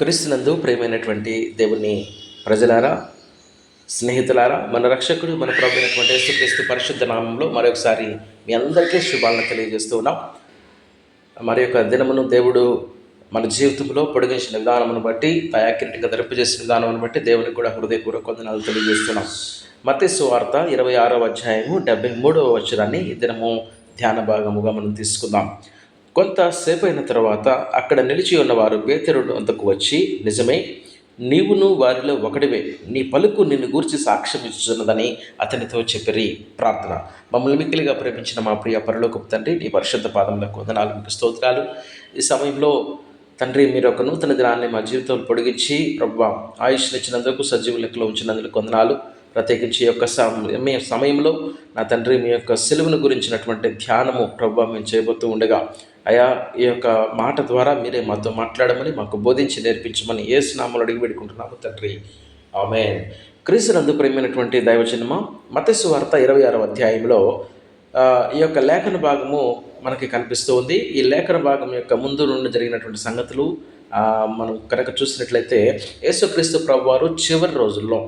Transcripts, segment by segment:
క్రీస్తునందు ప్రియమైనటువంటి దేవుని ప్రజలారా స్నేహితులారా మన రక్షకుడు మన ప్రభు అయినటువంటి యేసుక్రీస్తు పరిశుద్ధ నామంలో మరొకసారి మీ అందరికీ శుభాలను తెలియజేస్తూ ఉన్నాం. మరి యొక్క దినమును దేవుడు మన జీవితంలో పొడిగించిన విధానమును బట్టి తయాకిరీటిగా చేసిన విధానమును బట్టి దేవునికి కూడా హృదయపూర్వక వందనాలు తెలియజేస్తున్నాం. మతేసు సువార్త ఇరవై ఆరో అధ్యాయము డెబ్బై మూడవ వచనాన్ని ఈ దినము ధ్యాన భాగముగా మనం తీసుకుందాం. కొంతసేపు అయిన తర్వాత అక్కడ నిలిచి ఉన్నవారు పేతరుడు అంతకు వచ్చి నిజమే నీవును వారిలో ఒకడివే. నీ పలుకు నిన్ను గూర్చి సాక్ష్యం ఇస్తున్నదని అతనితో చెప్పిరి. ప్రార్థన. మమ్మల్ని మిక్కిలిగా ప్రేమించిన మా ప్రియ పరలోకపు తండ్రి నీ పరిశుద్ధ పాదములకు వందనాలు మీకు స్తోత్రాలు. ఈ సమయంలో తండ్రి మీరు ఒక నూతన దినాన్ని మా జీవితంలో పొడిగించి ప్రభు ఆయుష్నిచ్చినందుకు సజీవ లెక్కలో ఉంచినందుకు వందనాలు. ప్రత్యేకించి యొక్క సమయ సమయంలో నా తండ్రి మీ యొక్క సెలువును గురించినటువంటి ధ్యానము ప్రభు మేము చేయబోతూ ఉండగా అయా ఈ యొక్క మాట ద్వారా మీరే మాతో మాట్లాడమని మాకు బోధించి నేర్పించమని ఏ స్నామాలు అడిగి పెట్టుకుంటున్నాము తండ్రి. ఆమె క్రీస్తునందు ప్రేమైనటువంటి దైవచనమ మతస్సు వార్త ఇరవై ఆరవ అధ్యాయంలో ఈ యొక్క లేఖన భాగము మనకి కనిపిస్తూ ఉంది. ఈ లేఖన భాగం యొక్క ముందు నుండి జరిగినటువంటి సంగతులు మనం కనుక చూసినట్లయితే యేసుక్రీస్తు ప్రభు వారు చివరి రోజుల్లో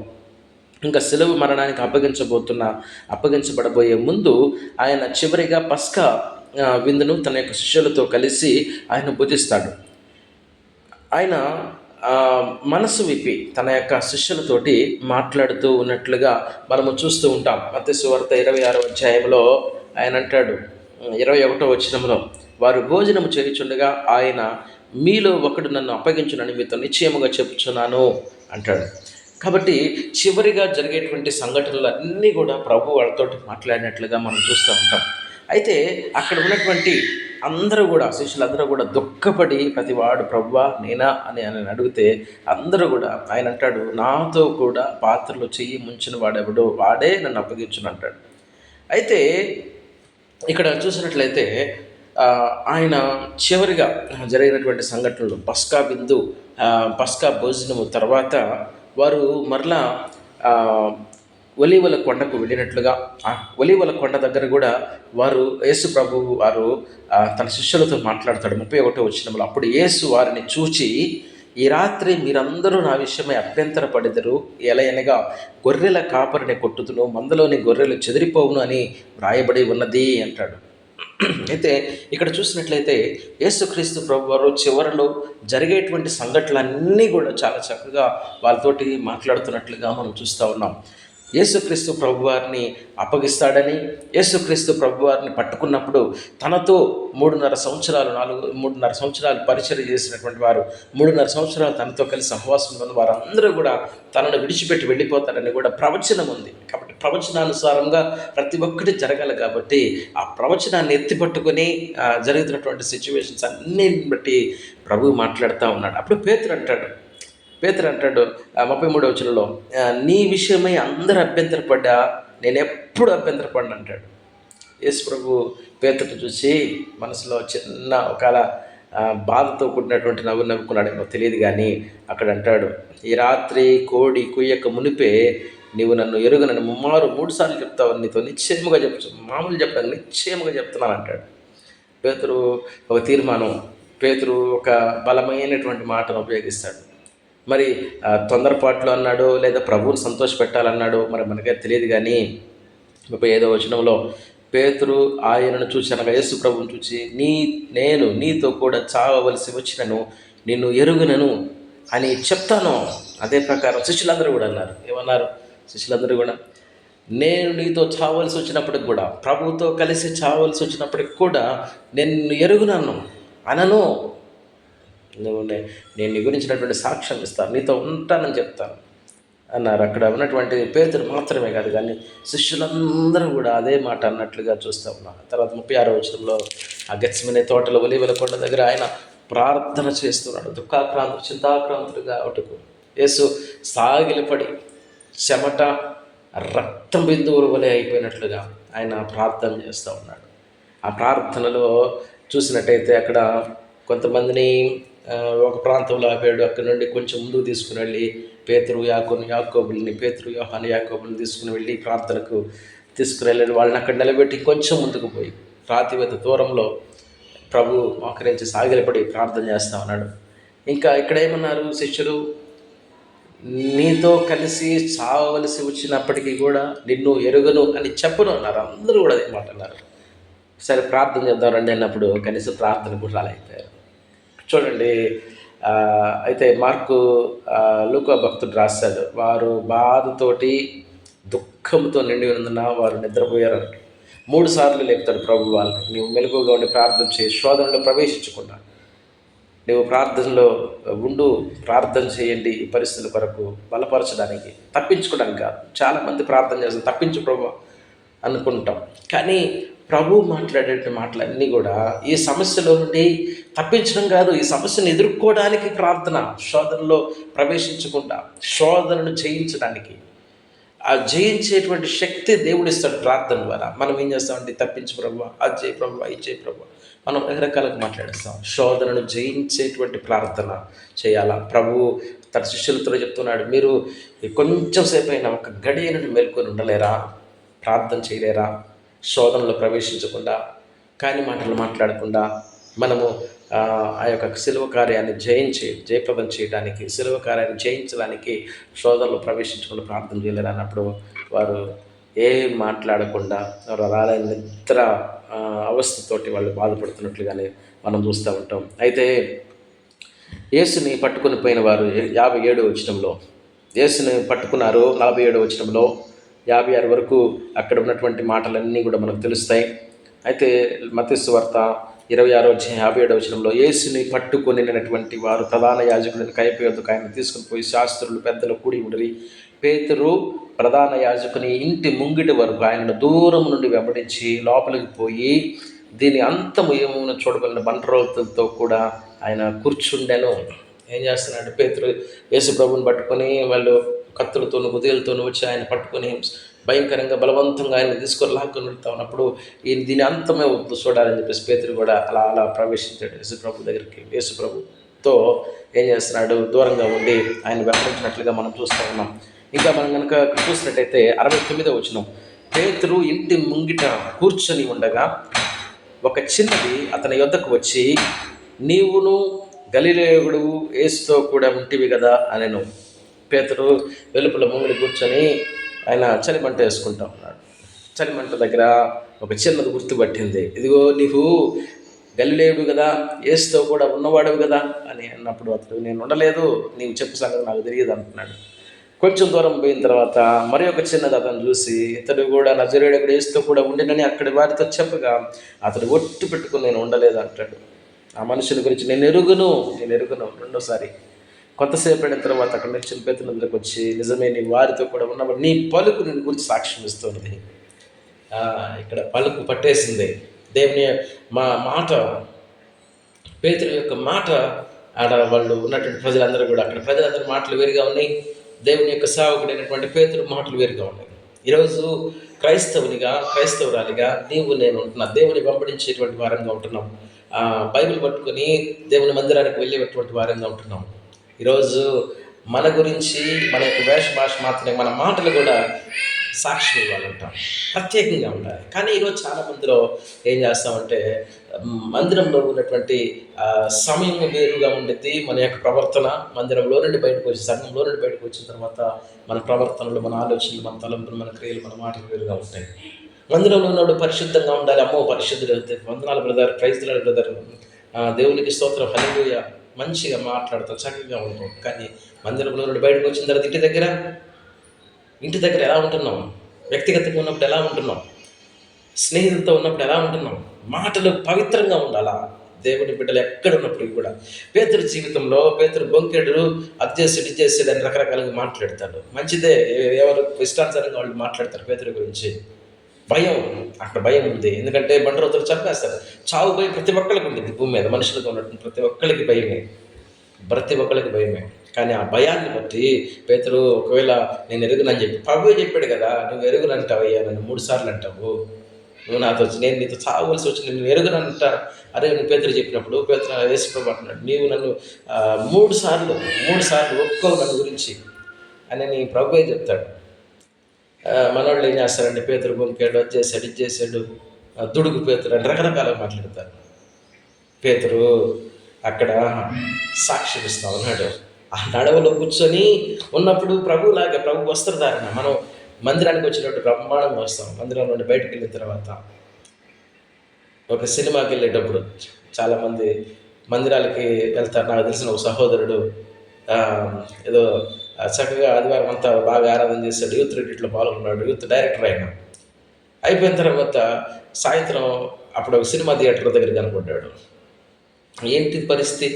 ఇంకా సెలవు మరణానికి అప్పగించబోతున్న అప్పగించబడబోయే ముందు ఆయన చివరిగా పస్కా విందును తన యొక్క శిష్యులతో కలిసి ఆయన భుజిస్తాడు ఆయన మనసు విప్పి తన యొక్క శిష్యులతోటి మాట్లాడుతూ ఉన్నట్లుగా మనము చూస్తూ ఉంటాం. మత్స్యవార్త ఇరవై ఆరో అధ్యాయంలో ఆయన అంటాడు ఇరవై ఒకటో వచనంలో వారు భోజనము చేయుచుండగా ఆయన మీలో ఒకడు నన్ను అప్పగించునని మీతో నిశ్చయముగా చెప్పుచున్నాను అంటాడు. కాబట్టి చివరిగా జరిగేటువంటి సంఘటనలు అన్నీ కూడా ప్రభు వాళ్ళతోటి మాట్లాడినట్లుగా మనం చూస్తూ ఉంటాం. అయితే అక్కడ ఉన్నటువంటి అందరూ కూడా శిష్యులందరూ కూడా దుఃఖపడి ప్రతివాడు ప్రవ్వా నేనా? అని ఆయన అడిగితే అందరూ కూడా ఆయన అంటాడు నాతో కూడా పాత్రలు చెయ్యి ముంచిన వాడెవడో వాడే నన్ను అప్పగించును అంటాడు. అయితే ఇక్కడ చూసినట్లయితే ఆయన చివరిగా జరిగినటువంటి సంఘటనలు పస్కా బిందు పస్కా భోజనము తర్వాత వారు మరలా ఒలివల కొండకు వెళ్ళినట్లుగా ఆ కొండ దగ్గర కూడా వారు యేసు ప్రభు వారు తన శిష్యులతో మాట్లాడతాడు. ముప్పై ఒకటో వచ్చినప్పుడు అప్పుడు యేసు వారిని చూచి ఈ రాత్రి మీరందరూ నా విషయమై అభ్యంతర పడెదరు ఎలయనగా గొర్రెల కాపరిని కొట్టుతును మందలోని గొర్రెలు చెదిరిపోవును అని వ్రాయబడి ఉన్నది అంటాడు. అయితే ఇక్కడ చూసినట్లయితే యేసుక్రీస్తు ప్రభు వారు చివరిలో జరిగేటువంటి సంఘటనలన్నీ కూడా చాలా చక్కగా వాళ్ళతోటి మాట్లాడుతున్నట్లుగా మనం చూస్తూ ఉన్నాం. యేసుక్రీస్తు ప్రభువారిని అప్పగిస్తాడని యేసుక్రీస్తు ప్రభువారిని పట్టుకున్నప్పుడు తనతో మూడున్నర సంవత్సరాలు నాలుగు మూడున్నర సంవత్సరాలు పరిచయం చేసినటువంటి వారు మూడున్నర సంవత్సరాలు తనతో కలిసి సహవాసం ఉన్న వారందరూ కూడా తనను విడిచిపెట్టి వెళ్ళిపోతాడని కూడా ప్రవచనం ఉంది. కాబట్టి ప్రవచనానుసారంగా ప్రతి ఒక్కటి జరగాలి కాబట్టి ఆ ప్రవచనాన్ని ఎత్తిపట్టుకొని జరుగుతున్నటువంటి సిచ్యువేషన్స్ అన్నిటిని బట్టి ప్రభు మాట్లాడుతూ ఉన్నాడు. అప్పుడు పేతురు అంటాడు పేతురు అంటాడు ముప్పై మూడవ వచనంలో నీ విషయమై అందరు అభ్యంతరపడ్డా నేను ఎప్పుడు అభ్యంతరపడ్డా అంటాడు. యేసు ప్రభు పేతురు చూసి మనసులో చిన్న ఒకలా బాధతో కూడినటువంటి నవ్వు నవ్వుకున్నాడేమో తెలియదు కానీ అక్కడ అంటాడు ఈ రాత్రి కోడి కుయ్యక మునిపే నీవు నన్ను ఎరుగనని ముమ్మారు మూడు సార్లు చెప్తావు నీతో నిశ్చయముగా చెప్తు మామూలు చెప్పడానికి నిశ్చయముగా చెప్తున్నాను అంటాడు. పేతురు ఒక తీర్మానం పేతురు ఒక బలమైనటువంటి మాటను ఉపయోగిస్తాడు. మరి తొందరపాట్లు అన్నాడు లేదా ప్రభువుని సంతోషపెట్టాలన్నాడో మరి మనకే తెలియదు కానీ ముప్పై ఏదో వచనంలో పేతురు ఆయనను చూసి అనగా యేసు ప్రభువుని చూసి నీ నేను నీతో కూడా చావవలసి వచ్చినను నిన్ను ఎరుగునను అని చెప్తాను. అదే ప్రకారం శిష్యులందరూ కూడా అన్నారు. ఏమన్నారు? శిష్యులందరూ కూడా నేను నీతో చావలసి వచ్చినప్పటికి కూడా ప్రభుతో కలిసి చావలసి వచ్చినప్పటికి కూడా నేను ఎరుగునను అనను. ఎందుకంటే నేను నీ గురించినటువంటి సాక్ష్యం ఇస్తాను నీతో ఉంటానని చెప్తాను అన్నారు. అక్కడ ఉన్నటువంటి పేతులు మాత్రమే కాదు కానీ శిష్యులందరూ కూడా అదే మాట అన్నట్లుగా చూస్తూ ఉన్నారు. తర్వాత ముప్పై ఆరో వచనంలో ఆ గచ్చమనే తోటలో ఒలివల కొండ దగ్గర ఆయన ప్రార్థన చేస్తున్నాడు. దుఃఖాక్రాంతు చింతాక్రాంతుడుగా ఒకటకు యేసు సాగిలపడి చెమట రక్తం బిందువుల వలె అయిపోయినట్లుగా ఆయన ప్రార్థన చేస్తూ ఉన్నాడు. ఆ ప్రార్థనలో చూసినట్టయితే అక్కడ కొంతమందిని ఒక ప్రాంతంలో ఆపాడు అక్కడ నుండి కొంచెం ముందుకు తీసుకుని వెళ్ళి పేతురు యాకోను యాకోబుల్ని పేతురు యోహాను యాకోబుల్ని తీసుకుని వెళ్ళి ప్రార్థనకు తీసుకుని వెళ్ళాడు వాళ్ళని అక్కడ నిలబెట్టి కొంచెం ముందుకు పోయి రాతివేత దూరంలో ప్రభు మోకరించి సాగిలపడి ప్రార్థన చేస్తా ఉన్నాడు. ఇంకా ఇక్కడ ఏమన్నారు శిష్యులు? నీతో కలిసి చావవలసి వచ్చినప్పటికీ కూడా నిన్ను ఎరుగను అని చెప్పను అన్నారు. అందరూ కూడా అదే మాట అన్నారు. సరే ప్రార్థన చేద్దాం రండి అన్నప్పుడు కనీసం ప్రార్థన కూడా రాలేకపోయారు. చూడండి. అయితే మార్కు ఆ, లూకా భక్తుడు రాశాడు. వారు బాధతోటి దుఃఖంతో నిండి ఉన్నందున వారు నిద్రపోయారు మూడు సార్లు లేపుతాడు ప్రభు వాళ్ళని. నీవు మెలకుగా ఉండి ప్రార్థన చేయి. శోధనలో ప్రవేశించకుండా. నీవు ప్రార్థనలో ఉండు ప్రార్థన చేయండి ఈ పరిస్థితుల కొరకు బలపరచడానికి. తప్పించుకోవడానికి కాదు. చాలామంది ప్రార్థన చేస్తారు. తప్పించు ప్రభు అనుకుంటాం. కానీ ప్రభు మాట్లాడే మాటలన్నీ కూడా ఈ సమస్యలో నుండి తప్పించడం కాదు ఈ సమస్యను ఎదుర్కోవడానికి ప్రార్థన శోధనలో ప్రవేశించకుండా శోధనను జయించడానికి. ఆ జయించేటువంటి శక్తి దేవుడిస్తాడు ప్రార్థన ద్వారా. మనం ఏం చేస్తామంటే తప్పించు ప్రభు అది చేయి ప్రభు ఇది చేయి ప్రభు మనం రకరకాలకు మాట్లాడేస్తాం? శోధనను జయించేటువంటి ప్రార్థన చేయాలా? ప్రభు తన శిష్యులతో చెప్తున్నాడు మీరు కొంచెం సేపు అయినా ఒక గడియను మేల్కొని ఉండలేరా? ప్రార్థన చేయలేరా? శోధనలో ప్రవేశించకుండా కాని మాటలు మాట్లాడకుండా మనము ఆ యొక్క శిలువ కార్యాన్ని జయించి జయప్రదం చేయడానికి శిలువ కార్యాన్ని జయించడానికి సోదరులు ప్రవేశించకుండా ప్రార్థన చేయలేరు. అన్నప్పుడు వారు ఏం మాట్లాడకుండా వారు రాలే నిద్ర అవస్థతోటి వాళ్ళు బాధపడుతున్నట్లుగానే మనం చూస్తూ ఉంటాం. అయితే యేసుని పట్టుకొని పోయిన వారు యాభై ఏడు వచనంలో యేసుని పట్టుకున్నారు నలభై ఏడు వచనంలో యాభై ఆరు వరకు అక్కడ ఉన్నటువంటి మాటలన్నీ కూడా మనకు తెలుస్తాయి. అయితే మతస్సు వార్త ఇరవై ఆరో వచ్చి యాభై ఏడవ వచనంలో యేసుని పట్టుకొనినటువంటి వారు ప్రధాన యాజకుడిని కైపోయేందుకు ఆయన తీసుకుని పోయి శాస్త్రులు పెద్దలు కూడి ఉండి పేతురు ప్రధాన యాజకుని ఇంటి ముంగిటి వరకు ఆయనను దూరం నుండి వెంబడించి లోపలికి పోయి దీని అంతము ఏమో చూడగలిగిన బంటరోతులతో కూడా ఆయన కూర్చుండెను. ఏం చేస్తున్నాడు? పేతురు యేసు ప్రభుని పట్టుకొని వాళ్ళు కత్తులతోనూ గుదిలతోనూ వచ్చి ఆయన పట్టుకొని భయంకరంగా బలవంతంగా ఆయన తీసుకొని లాక్కొని ఉన్నప్పుడు ఈయన దీని అంతమే వద్దు చూడాలని చెప్పేసి పేతురు కూడా అలా అలా ప్రవేశించాడు. యేసుప్రభు దగ్గరికి. యేసుప్రభుతో ఏం చేస్తున్నాడు? దూరంగా ఉండి ఆయన వెంబడించినట్లుగా మనం చూస్తూ ఉన్నాం. ఇంకా మనం కనుక చూసినట్టయితే అరవై తొమ్మిదో వచ్చినాం పేతురు ఇంటి ముంగిట కూర్చొని ఉండగా ఒక చిన్నది అతని యొద్దకు వచ్చి నీవును గలిలేయుడు ఏసుతో కూడా ఉంటివి కదా అనెను. పేతురు వెలుపల ముంగిడి కూర్చొని ఆయన చలిమంట వేసుకుంటా ఉన్నాడు. చలిమంట దగ్గర ఒక చిన్నది గుర్తుపట్టింది ఇదిగో నీవు గలిలేడు కదా ఏసుతో కూడా ఉన్నవాడు కదా అని అన్నప్పుడు అతడు నేను ఉండలేదు నీవు చెప్పు సంగతి నాకు తెలియదు అంటున్నాడు. కొంచెం దూరం పోయిన తర్వాత మరి ఒక చిన్నది అతను చూసి ఇతడు కూడా నజరేడు అక్కడ వేస్తూ కూడా ఉండినని అక్కడి వారితో చెప్పగా అతడు ఒట్టు పెట్టుకుని నేను ఉండలేదు అంటాడు. ఆ మనుషుల గురించి నేను ఎరుగును నేను ఎరుగును రెండోసారి. కొంతసేపు అయిన తర్వాత అక్కడ నుంచి పేతుల దగ్గరకు వచ్చి నిజమే నీ వారితో కూడా ఉన్నప్పుడు నీ పలుకు నేను గురించి సాక్ష్యం ఇస్తుంది. ఇక్కడ పలుకు పట్టేసింది. దేవుని మా మాట పేతుల యొక్క మాట ఆడ వాళ్ళు ఉన్నటువంటి ప్రజలందరూ కూడా అక్కడ ప్రజలందరి మాటలు వేరుగా ఉన్నాయి. దేవుని యొక్క సేవకుడైనటువంటి పేతులు మాటలు వేరుగా ఉన్నాయి. ఈరోజు క్రైస్తవునిగా క్రైస్తవురాలిగా నీవు నేను ఉంటున్నా దేవుని వెంబడించేటువంటి వారంగా ఉంటున్నాం. బైబిల్ పట్టుకొని దేవుని మందిరానికి వెళ్ళేటువంటి వారంగా ఉంటున్నాం. ఈరోజు మన గురించి మన యొక్క వేష భాష మాత్రమే మన మాటలు కూడా సాక్షి ఇవ్వాలంటాం ప్రత్యేకంగా ఉండాలి. కానీ ఈరోజు చాలా మందిలో ఏం చేస్తామంటే మందిరంలో ఉన్నటువంటి సమయం వేరుగా ఉండేది మన యొక్క ప్రవర్తన మందిరంలో నుండి బయటకు వచ్చి సంఘంలో నుండి బయటకు వచ్చిన తర్వాత మన ప్రవర్తనలు మన ఆలోచనలు మన తలంపులు మన క్రియలు మన మాటలు వేరుగా ఉంటాయి. మందిరంలో ఉన్నప్పుడు పరిశుద్ధంగా ఉండాలి. అమ్మో పరిశుద్ధుడు అయితే వందనాలు బ్రదర్. ప్రైజ్లాడు బ్రదర్. దేవునికి స్తోత్రం. హల్లెలూయ. మంచిగా మాట్లాడతాం చక్కగా ఉంటాం కానీ మందిరంలో నుండి బయటకు వచ్చిన తర్వాత ఇంటి దగ్గర ఇంటి దగ్గర ఎలా ఉంటున్నాం? వ్యక్తిగతంగా ఉన్నప్పుడు ఎలా ఉంటున్నాం? స్నేహితులతో ఉన్నప్పుడు ఎలా ఉంటున్నాం? మాటలు పవిత్రంగా ఉండాలా? దేవుని బిడ్డలు ఎక్కడ ఉన్నప్పటికీ కూడా? పేతురు జీవితంలో పేతురు బొంకెడు అది చేసాడు ఇది అని రకరకాలుగా మాట్లాడతాడు మంచిదే ఎవరు ఇష్టానుసారంగా వాళ్ళు మాట్లాడతారు పేతుడి గురించి. భయం అక్కడ భయం ఉంది. ఎందుకంటే బండరోతులు చంపేస్తారు. చావు భయం ప్రతి ఒక్కరికి ఉండేది భూమి మీద. మనుషులకు ఉన్నట్టు ప్రతి ఒక్కరికి భయమే. ప్రతి ఒక్కరికి భయమే. కానీ ఆ భయాన్ని బట్టి పేతురు ఒకవేళ నేను ఎరుగునని చెప్పి పవ్వే చెప్పాడు కదా నువ్వు ఎరుగునంటావు అయ్యా నన్ను మూడు సార్లు అంటావు. నువ్వు నాతో వచ్చి నేను నీతో చావలసి వచ్చి నేను ఎరుగునంట అరే నువ్వు పేతురు చెప్పినప్పుడు పేతురు వేసుకోబో అంటున్నాడు నీవు నన్ను మూడు సార్లు మూడు సార్లు ఒప్పుకోవు నన్ను గురించి. అని నీ ప్రభువే చెప్తాడు? మనోళ్ళు ఏం చేస్తారండి పేతురు బొంకాడు వచ్చేసాడు ఇచ్చేసాడు ఇది దుడుగు పేతురు అని రకరకాలుగా మాట్లాడతారు. పేతురు అక్కడ సాక్ష్యం ఉన్నాడు ఆ నడవలో కూర్చొని ఉన్నప్పుడు ప్రభులాగా ప్రభు వస్త్రధారణ మనం మందిరానికి వచ్చినప్పుడు బ్రహ్మాండంగా వస్తాం మందిరం నుండి బయటకు వెళ్ళిన తర్వాత. ఒక సినిమాకి వెళ్ళేటప్పుడు చాలామంది మందిరాలకి వెళ్తారు. నాకు తెలిసిన ఒక సహోదరుడు ఏదో చక్కగా ఆదివారం అంతా బాగా ఆరాధన చేశాడు. యూత్ రెడ్డిట్లో పాల్గొన్నాడు. యూత్ డైరెక్టర్ అయినా అయిపోయిన తర్వాత సాయంత్రం అప్పుడు ఒక సినిమా థియేటర్ దగ్గర కనుకుంటాడు ఏంటి పరిస్థితి?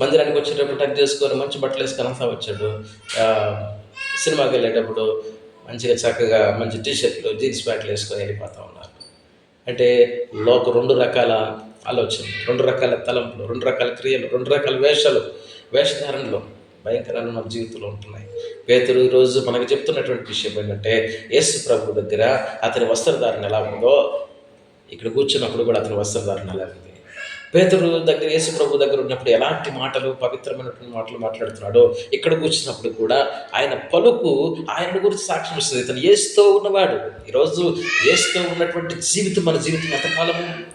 మందిరానికి వచ్చేటప్పుడు టక్ చేసుకొని మంచి బట్టలు వేసుకొని అంతా వచ్చాడు. సినిమాకి వెళ్ళేటప్పుడు మంచిగా చక్కగా మంచి టీషర్ట్లు జీన్స్ ప్యాంట్లు వేసుకొని వెళ్ళిపోతూ ఉన్నారు. అంటే లోక రెండు రకాల ఆలోచనలు రెండు రకాల తలంపులు రెండు రకాల క్రియలు రెండు రకాల వేషాలు వేషధారణలు. భయంకరమైన మన జీవితంలో ఉంటున్నాయి. పేతురు ఈరోజు మనకు చెప్తున్నటువంటి విషయం ఏంటంటే యేసు ప్రభు దగ్గర అతని వస్త్రధారణ ఎలా ఉందో ఇక్కడ కూర్చున్నప్పుడు కూడా అతని వస్త్రధారణ ఎలా ఉంది? పేతురు దగ్గర యేసు ప్రభు దగ్గర ఉన్నప్పుడు ఎలాంటి మాటలు పవిత్రమైనటువంటి మాటలు మాట్లాడుతున్నాడో ఇక్కడ కూర్చున్నప్పుడు కూడా ఆయన పలుకు ఆయన గురించి సాక్ష్యం ఇస్తుంది. ఇతను ఏసుతో ఉన్నవాడు. ఈరోజు ఏసుతో ఉన్నటువంటి జీవితం మన జీవితం ఎంతకాలము?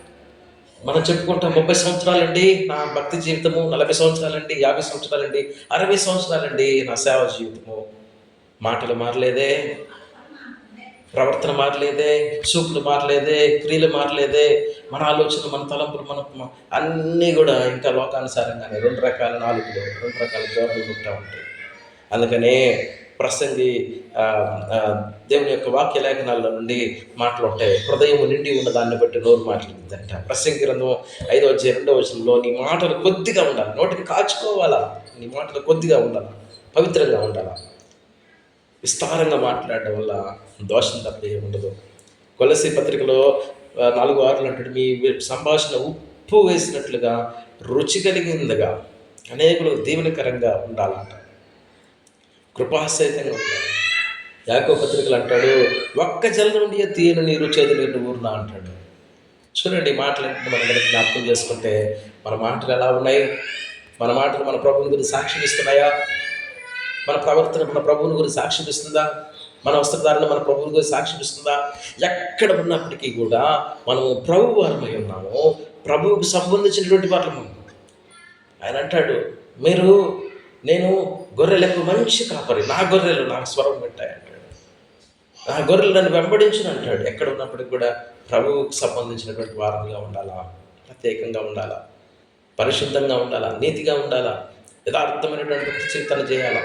మనం చెప్పుకుంటాం ముప్పై సంవత్సరాలండి నా భక్తి జీవితము నలభై సంవత్సరాలండి యాభై సంవత్సరాలండి అరవై సంవత్సరాలండి నా సేవ జీవితము. మాటలు మారలేదే ప్రవర్తన మారలేదే చూపులు మారలేదే క్రియలు మారలేదే మన ఆలోచన మన తలంపులు మన అన్నీ కూడా ఇంకా లోకానుసారంగానే రెండు రకాల నాలుగులు రెండు రకాల ధోరణులు ఉంటా ఉంటాయి. అందుకనే ప్రసంగి దేవుని యొక్క వాక్య లేఖనాల నుండి మాటలు హృదయం నిండి ఉన్న దాన్ని బట్టి నోరు మాట్లాడిందంట. ప్రసంగి గ్రంథం ఐదో వచ్చే రెండో వచనంలో నీ మాటలు కొద్దిగా ఉండాలి నోటిని కాచుకోవాలా? నీ మాటలు కొద్దిగా ఉండాలి? పవిత్రంగా ఉండాలా? విస్తారంగా మాట్లాడడం వల్ల దోషం తప్ప ఏమి ఉండదు. కొలసి పత్రికలో నాలుగు ఆరులు అంటాడు మీ సంభాషణ ఉప్పు వేసినట్లుగా రుచి కలిగిందిగా అనేకులు దీవెనకరంగా ఉండాలంట. కృపాసహితంగా ఉంటాడు. యాకో పత్రికలు అంటాడు ఒక్క జల నుండి తీయని నీరు చేదు నీరు ఊరునా అంటాడు. చూడండి మాటలు మాటలన్నింటినీ మనం కనుక జ్ఞాపకం చేసుకుంటే మన మాటలు ఎలా ఉన్నాయి? మన మాటలు మన ప్రభువుని గురించి సాక్ష్యం ఇస్తున్నాయా మన ప్రవర్తన మన ప్రభువుని గురించి సాక్ష్యం ఇస్తుందా మన వస్త్రధారణ మన ప్రభువుని గురించి సాక్ష్యం ఇస్తుందా ఎక్కడ ఉన్నప్పటికీ కూడా మనము ప్రభు వారమై ఉన్నాము. ప్రభువుకు సంబంధించినటువంటి వాళ్ళము ఆయన అంటాడు మీరు నేను గొర్రెలకు మంచి కాపరి. నా గొర్రెలు నాకు స్వరం పెట్టాయి అంటాడు. నా గొర్రెలు నన్ను వెంబడించును అంటాడు. ఎక్కడ ఉన్నప్పటికి కూడా ప్రభువుకు సంబంధించినటువంటి వారంగా ఉండాలా? ప్రత్యేకంగా ఉండాలా? పరిశుద్ధంగా ఉండాలా? నీతిగా ఉండాలా? యథార్థమైనటువంటి చింతన చేయాలా?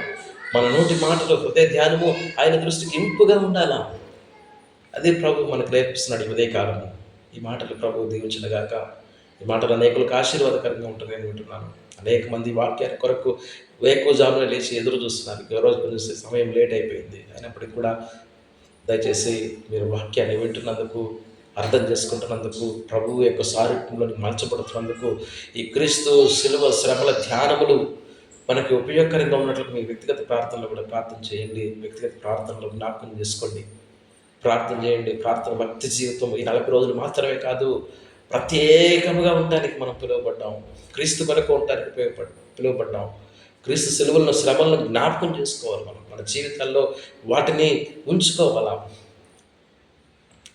మన నోటి మాటలు హృదయ ధ్యానము ఆయన దృష్టికి ఇంపుగా ఉండాలా? అదే ప్రభు మనకు నేర్పిస్తున్నాడు ఈ ఉదయకాలము ఈ మాటలు ప్రభు దీవించినగాక ఈ మాటలు అనేకులకు ఆశీర్వాదకరంగా ఉంటుందని వింటున్నాను. అనేక మంది వాక్యాన్ని కొరకు వేకుజామున లేచి ఎదురు చూస్తున్నారు. ఈ రోజు చూస్తే సమయం లేట్ అయిపోయింది. అయినప్పటికీ కూడా దయచేసి మీరు వాక్యాన్ని వింటున్నందుకు అర్థం చేసుకుంటున్నందుకు ప్రభువు యొక్క సారూప్యంలోని మలచబడుతున్నందుకు ఈ క్రీస్తు శిలువ శ్రమల ధ్యానములు మనకి ఉపయోగకరంగా ఉన్నట్లు మీ వ్యక్తిగత ప్రార్థనలో కూడా ప్రార్థన చేయండి. వ్యక్తిగత ప్రార్థనలో జ్ఞాపకం చేసుకోండి. ప్రార్థన చేయండి. ప్రార్థన భక్తి జీవితం ఈ నలభై రోజులు మాత్రమే కాదు ప్రత్యేకముగా ఉండడానికి మనం పిలువబడ్డాం. క్రీస్తు కొరకు ఉండడానికి ఉపయోగపడ పిలువబడ్డాం. క్రీస్తు సెలవులను శ్రమలను జ్ఞాపకం చేసుకోవాలి మనం. మన జీవితాల్లో వాటిని ఉంచుకోవాలా?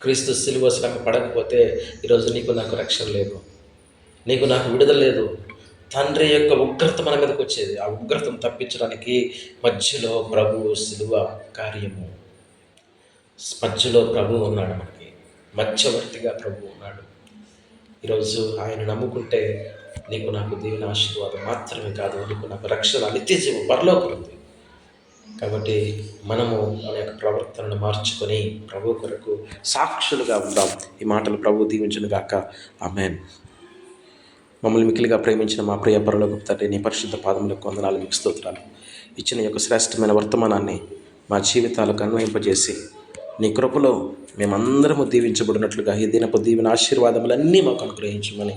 క్రీస్తు సిలువ శ్రమ పడకపోతే ఈరోజు నీకు నాకు రక్షణ లేదు. నీకు నాకు విడుదల లేదు. తండ్రి యొక్క ఉగ్రత మన మీదకి వచ్చేది. ఆ ఉగ్రతను తప్పించడానికి మధ్యలో ప్రభు సిలువ కార్యము. మధ్యలో ప్రభు ఉన్నాడు మనకి. మధ్యవర్తిగా ప్రభు ఉన్నాడు. ఈరోజు ఆయన నమ్ముకుంటే నీకు నాకు దేవుని ఆశీర్వాదం మాత్రమే కాదు నీకు నాకు రక్షణ నిత్య జీవం పరలోకం ఉంది. కాబట్టి మనము మన యొక్క ప్రవర్తనను మార్చుకొని ప్రభు కొరకు సాక్షులుగా ఉందాం. ఈ మాటలు ప్రభు దీవించను గాక. ఆమెన్. మమ్మల్ని మిక్కిలిగా ప్రేమించిన మా ప్రియ పరలోక తండ్రి నీ పరిశుద్ధ పాదములకు వందనాలు మీకు స్తోత్రాలు. ఇచ్చిన ఈ యొక్క శ్రేష్టమైన వర్తమానాన్ని మా జీవితాలకు అన్వయింపజేసి నీ కృపలో మేమందరము దీవించబడినట్లుగా ఈ దినపు దీవెన ఆశీర్వాదములన్నీ మాకు అనుగ్రహించమని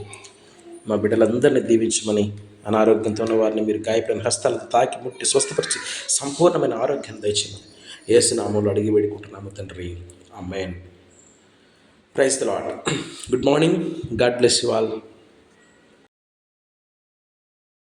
మా బిడ్డలందరినీ దీవించమని అనారోగ్యంతో ఉన్న వారిని మీరు గాయపడిన హస్తాలతో తాకి ముట్టి స్వస్థపరిచి సంపూర్ణమైన ఆరోగ్యం దయచేయమని ఏసునామంలో అడిగి వేడుకుంటున్నాము తండ్రి. Amen praise the Lord good morning. God bless you all.